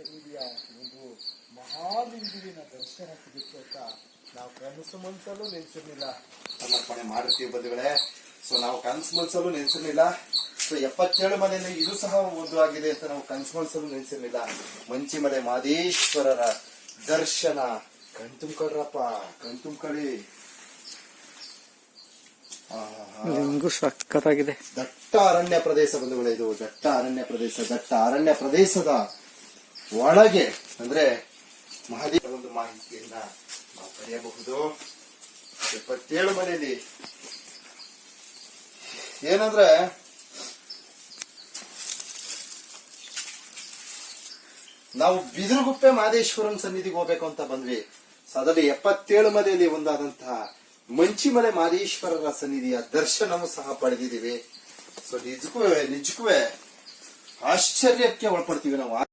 ಸನ್ನಿಧಿಯ ಒಂದು ಮಹಾಬಿಂದುವಿನ ದರ್ಶನ ಸಿಗುತ್ತೆ ಅಂತ ನಾವು ಕನಸು ಮನಸ್ಸಲ್ಲೂ ನೆನೆಸಿರ್ಲಿಲ್ಲ. ಸಮರ್ಪಣೆ ಮಾಡುತ್ತೀವಿ ಬಂಧುಗಳೇ. ಸೊ ನಾವು ಕನಸು ಮನ್ಸಲ್ಲೂ ನೆನೆಸಿರ್ಲಿಲ್ಲ. ಸೊ ಎಪ್ಪತ್ತೇಳು ಮನೆಯಲ್ಲಿ ಇದು ಸಹ ಒಂದು ಆಗಿದೆ ಅಂತ ನಾವು ಕನಸು ಮನ್ಸಲ್ಲೂ ನೆನೆಸಿರ್ಲಿಲ್ಲ. ಮಂಚಿಮಲೆ ಮಾದೇಶ್ವರರ ದರ್ಶನ. ಕಣ್ತುಂಬ್ಕೊಳ್ರಪ್ಪ ಕಣ್ತುಂಬ್ಕೊಳ್ಳಿ ಸಖತ್ತಾಗಿದೆ. ದಟ್ಟ ಅರಣ್ಯ ಪ್ರದೇಶ ಬಂಧುಗಳೇ ಇದು. ದಟ್ಟ ಅರಣ್ಯ ಪ್ರದೇಶ ದಟ್ಟ ಅರಣ್ಯ ಪ್ರದೇಶದ ಒಳಗೆ, ಅಂದ್ರೆ ಮಹದೇವ ಒಂದು ಮಾಹಿತಿಯನ್ನ ನಾವು ಪಡೆಯಬಹುದು. ಎಪ್ಪತ್ತೇಳು ಮನೆಯಲ್ಲಿ ಏನಂದ್ರೆ, ನಾವು ಬಿದಿರುಗುಪ್ಪೆ ಮಹದೇಶ್ವರನ್ ಸನ್ನಿಧಿಗೆ ಹೋಗ್ಬೇಕು ಅಂತ ಬಂದ್ವಿ. ಅದರಲ್ಲಿ ಎಪ್ಪತ್ತೇಳು ಮನೆಯಲ್ಲಿ ಒಂದಾದಂತಹ ಮಂಚಿಮಲೆ ಮಹದೇಶ್ವರರ ಸನ್ನಿಧಿಯ ದರ್ಶನವೂ ಸಹ ಪಡೆದಿದ್ದೀವಿ. ಸೊ ನಿಜಕ್ಕೂ ನಿಜಕ್ಕೂ ಆಶ್ಚರ್ಯಕ್ಕೆ ಒಳಪಡ್ತೀವಿ ನಾವು.